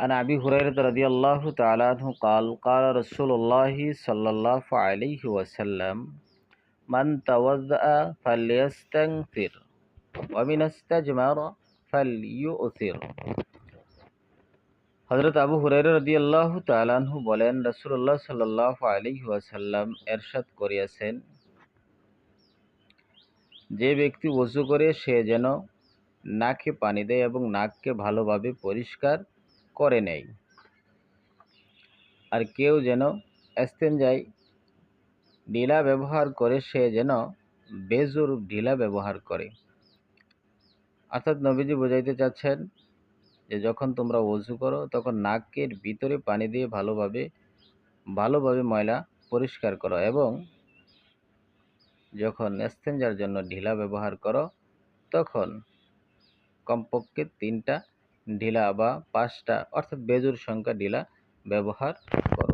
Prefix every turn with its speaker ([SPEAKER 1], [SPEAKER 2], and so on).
[SPEAKER 1] عن أبي هريرة رضي الله تعالى عنه قال قال رسول الله صلى الله عليه وسلم من توضأ فليستنثر ومن استجمر فليؤثر হজরত আবু হুরাইরা রাদিয়াল্লাহু তাআলা আনহু বলেন রাসূলুল্লাহ সাল্লাল্লাহু আলাইহি ওয়াসাল্লাম এরশাদ করিয়াছেন যে ব্যক্তি ওযু করে সে যেন নাকে পানি দেয় এবং নাককে ভালোভাবে পরিষ্কার করে নেয় আর কেউ যেন এস্তেঞ্জায় ঢিলা ব্যবহার করে, সে যেন বেজুর ঢিলা ব্যবহার করে। অর্থাৎ নবীজি বোঝাইতে চাচ্ছেন যে, যখন তোমরা ওযু করো, তখন নাকের ভিতরে পানি দিয়ে ভালোভাবে ভালোভাবে ময়লা পরিষ্কার করো এবং যখন এস্তেঞ্জার জন্য ঢিলা ব্যবহার করো, তখন কমপক্ষে তিনটা ঢিলা বা পাঁচটা অর্থাৎ বেজুর সংখ্যা ঢিলা ব্যবহার করো।